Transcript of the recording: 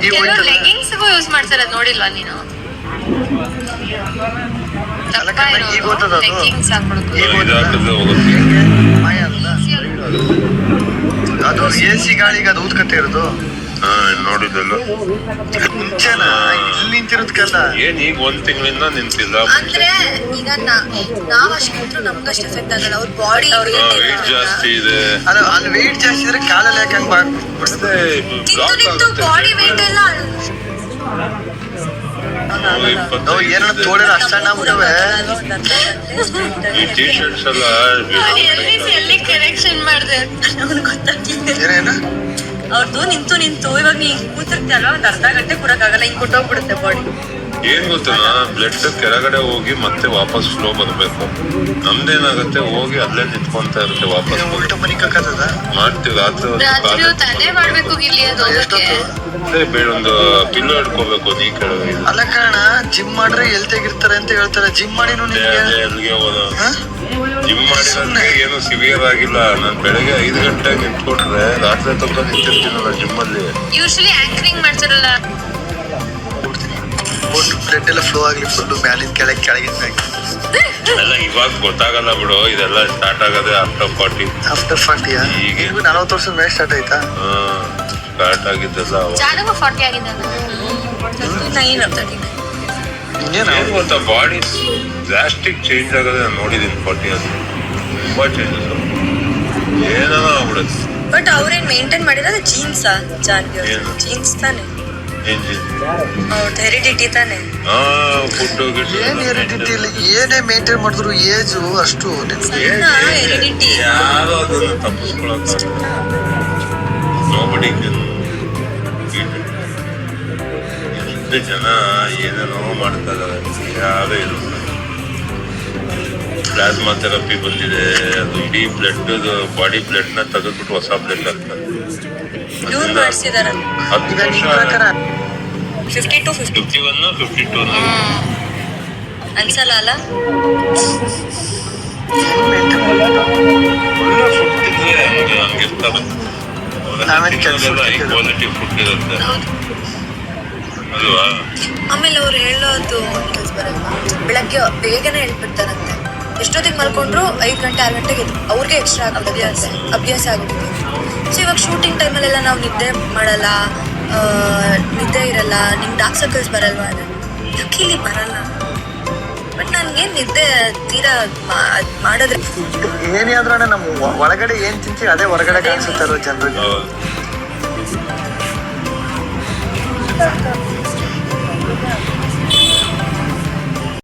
ಈ ಕೆಲವರು ಲೆಗಿಂಗ್ಸ್ಗೂ ಯೂಸ್ ಮಾಡ್ತಾರೆ ಅದ್ ನೋಡಿಲ್ವಾ ನೀನು? ಅದು. ಲೆಗಿಂಗ್ಸ್ ಹಾಕೊಳೋದು ಅದು ಎ ಸಿ ಗಾಳಿಗೆ ಅದು ಊದ್ಕತ್ತೆ ಇರೋದು. ಹಾ ನೋಡಿದ್ದಲ್ಲ. ಮುಂಚೆನ? ಇಲ್ಲಿ ನಿಂತಿರೋದಕ್ಕಲ್ಲ ಏನ್ ಈಗ ಒಂದ್ ತಿಂಗಳಿಂದ ನಿಂತಿಲ್ಲ. ಅಂದ್ರೆ ಈಗ ನಾ- ನಾವ್ ಅಷ್ಟಿದ್ರು ನಮ್ಗಷ್ಟು ಎಫೆಕ್ಟ್ ಆಗಲ್ಲ. ಅವ್ರ ಬಾಡಿ ವೆಯ್ಟ್ ಜಾಸ್ತಿ ಇದೆ. ಅದು ಅಲ್ಲಿ ವೆಯ್ಟ್ ಜಾಸ್ತಿ ಇದ್ರೆ ಕಾಲಲ್ಲಿ ಯಾಕೆ ಹಂಗ್ ಬಾಡಿ ವೇಟ್ ಎಲ್ಲ ನಾವು ಏನೋ ತೋಳಿರೋ ಅಷ್ಟಣ್ಣ ಬಿಡುವೆ ಈ ಟಿ ಶರ್ಟ್ಸ್ ಎಲ್ಲ ಎಲ್ಲಿ ಕರೆಕ್ಷನ್ ಮಾಡಿದೆ ಅವ್ನಿಗೆ ಗೊತ್ತಾಗ್ಲಿಲ್ಲ ಏನೇನು ಅವ್ರದ್ದು ನಿಂತು ನಿಂತು ಇವಾಗ ನೀ ಕೂತಿರ್ತೀಯಲ್ಲ ಒಂದ್ ಅರ್ಧ ಗಂಟೆ ಕೂಡಕ್ಕಾಗಲ್ಲ ಹಿಂಗ್ ಕೊಟ್ಟೋಗ್ಬಿಡುತ್ತೆ ಬಾಡಿ ಏನ್ ಗೊತ್ತಿಲ್ಲ ಬ್ಲಡ್ ಕೆಳಗಡೆ ಹೋಗಿ ಮತ್ತೆ ವಾಪಸ್ ಫ್ಲೋ ಬರಬೇಕು. ನಮ್ದೇನಾಗುತ್ತೆ? ಹೋಗಿ ಅಲ್ಲೇ ನಿಂತ್ಕೊಂತ ಇರುತ್ತೆ ವಾಪಸ್ ಮಾಡ್ತೀವಿ. ರಾತ್ರಿ ಅದು ಬೇಡ ಒಂದು ಪಿಲ್ಲೋ ಹಿಡ್ಕೋಬೇಕು ನೀ ಕೆಳಗೆ ಅಲ್ಲ ಕಾರಣ ಜಿಮ್ ಮಾಡ್ರೆ ಎಲ್ತಾಗಿರ್ತಾರೆ ಅಂತ ಹೇಳ್ತಾರೆ. ಜಿಮ್ ಮಾಡಿ ಹೋದ ಜಿಮ್ ಮಾಡಿದ್ರೆ ಏನು ಸಿವಿಯರ್ ಆಗಿಲ್ಲ. ನಾನು ಬೆಳಗ್ಗೆ ಐದು ಗಂಟೆಗೆ ನಿಂತ್ಕೊಂಡ್ರೆ ರಾತ್ರಿ ತನಕ ನಿಂತಿರ್ತೀನಲ್ಲ ಜಿಮ್ ಅಲ್ಲಿ. ಯೂಶಲಿ ಆಂಕರಿಂಗ್ ಮಾಡ್ತಾರಲ್ಲ. ಬ್ಲಡ್ ಎಲ್ಲ ಫ್ಲೋ ಆಗ್ಲಿ ಫುಲ್ಲು ಮ್ಯಾಲಿನ ಕೆಳಗೆ ಕೆಳಗಿನ ಮ್ಯಾಗೆ. ಎಲ್ಲ ಇವಾಗ ಗೊತ್ತಾಗಲ್ಲ ಬಿಡು ಇದೆಲ್ಲ ಸ್ಟಾರ್ಟ್ ಆಗೋದೇ ಆಫ್ಟರ್ ಫಾರ್ಟಿ ಆಫ್ಟರ್ ಫಾರ್ಟಿ ಈಗ ಈಗ ನಲವತ್ತು ವರ್ಷದ ಮೇಲೆ ಸ್ಟಾರ್ಟ್ ಆಯ್ತಾ? ಸ್ಟಾರ್ಟ್ ಆಗಿದ್ದಲ್ಲ ಫಾರ್ಟಿ ನೈನ್ ಏನ್ ಗೊತ್ತಾ ಬಾಡಿ ಪ್ಲಾಸ್ಟಿಕ್ ಚೇಂಜ್ ಆಗೋದೇ ನಾನು ನೋಡಿದ್ದೀನಿ ಫಾರ್ಟಿ ಅದು ತುಂಬಾ ಚೇಂಜಸ್ ಏನೋ ಆಗ್ಬಿಡುತ್ತೆ. ಬಟ್ ಅವ್ರೇನ್ ಮೇಂಟೈನ್ ಮಾಡಿರೋದು ಜೀನ್ಸ್ ಜಾನ್ವಿ? ಜೀನ್ಸ್ ತಾನೆ. ಏನ್ change? ಅವ್ರದ್ದು ಹೆರಿಡಿಟಿ ತಾನೆ ಆ ಫುಡ್ ಏನ್ ಹೆರಿಡಿಟಿ ಇಲ್ಲ? ಏನೇ ಮೇಂಟೈನ್ ಮಾಡಿದ್ರು ಏಜು ಅಷ್ಟು ನಿನ್ಗೆ ಸಣ್ಣ ಹೆರಿಡಿಟಿ ಯಾರು ಅದನ್ನ ತಪ್ಪಿಸ್ಕೊಳಕ್ ನೋಬಡಿ ಎಷ್ಟು ಜನ ಏನೇನೋ ಮಾಡ್ತಾ ಇದ್ದಾರೆ ಯಾರು ಇರೋದು ಪ್ಲಾಸ್ಮಾ ಥೆರಪಿ ಬಂದಿದೆ. ಅದು ಇಡೀ ಬ್ಲಡ್ ಬಾಡಿ ಬ್ಲಡ್ನ ತೆಗೆದ್ಬಿಟ್ಟು ಹೊಸ ಬ್ಲಡ್ ಆಗ್ತದೆ ಮಾಡ್ಸಿದಾರ. ಹತ್ತು ವರ್ಷ fifty two fifty fifty one fifty two ಅನ್ಸಲ್ಲ ಅಲ್ಲ ಫುಡ್ ತಿಂದ್ರೆ ಹಂಗೆ ಹಂಗಿರ್ತಾರೆ ನಾವೇನ್ ಕೆಲ್ಸ ಹೈ ಮಾಡ್ತಿರೋದು? ಕ್ವಾಲಿಟಿ ಫುಡ್ ಇರುತ್ತೆ. ಅಲ್ವಾ? ಆಮೇಲೆ ಅವ್ರು ಹೇಳೋದು ಕೆಲ್ಸ ಬರಲ್ಲ ಬೆಳಗ್ಗೆ ಬೇಗನೆ ಹೇಳ್ಬಿಡ್ತಾರಂತೆ ಎಷ್ಟೊತ್ತಿಗೆ ಮಲ್ಕೊಂಡ್ರು ಐದು ಗಂಟೆ ಆರು ಗಂಟೆಗೆ ಎದ್ದು ಅವ್ರಿಗೆ ಎಕ್ಸ್ಟ್ರಾ ಅಭ್ಯಾಸ ಅಭ್ಯಾಸ ಆಗ್ಬಿಟ್ಟಿದೆ ಸೊ ಇವಾಗ ಶೂಟಿಂಗ್ ಟೈಮಲ್ಲೆಲ್ಲ ನಾವು ನಿದ್ದೆ ಮಾಡಲ್ಲ. ನಿದ್ದೆ ಇರಲ್ಲ ನಿಮ್ಗೆ ಡಾಕ್ ಸರ್ಕಲ್ಸ್ ಬರಲ್ವಾ ಇಲ್ಲಿ ಬರಲ್ಲ? ಬಟ್ ನನ್ಗೆ ನಿದ್ದೆ ತೀರಾ ಅದ್ ಮಾಡಿದ್ರೆ ಏನೇ ಆದ್ರೂ ನಮ್ಮ ಒಳಗಡೆ ಏನ್ ತಿಂತೀವಿ ಅದೇ ಹೊರಗಡೆ ಕಾಣಿಸುತ್ತಲ್ವ ಜನರಿಗೆ?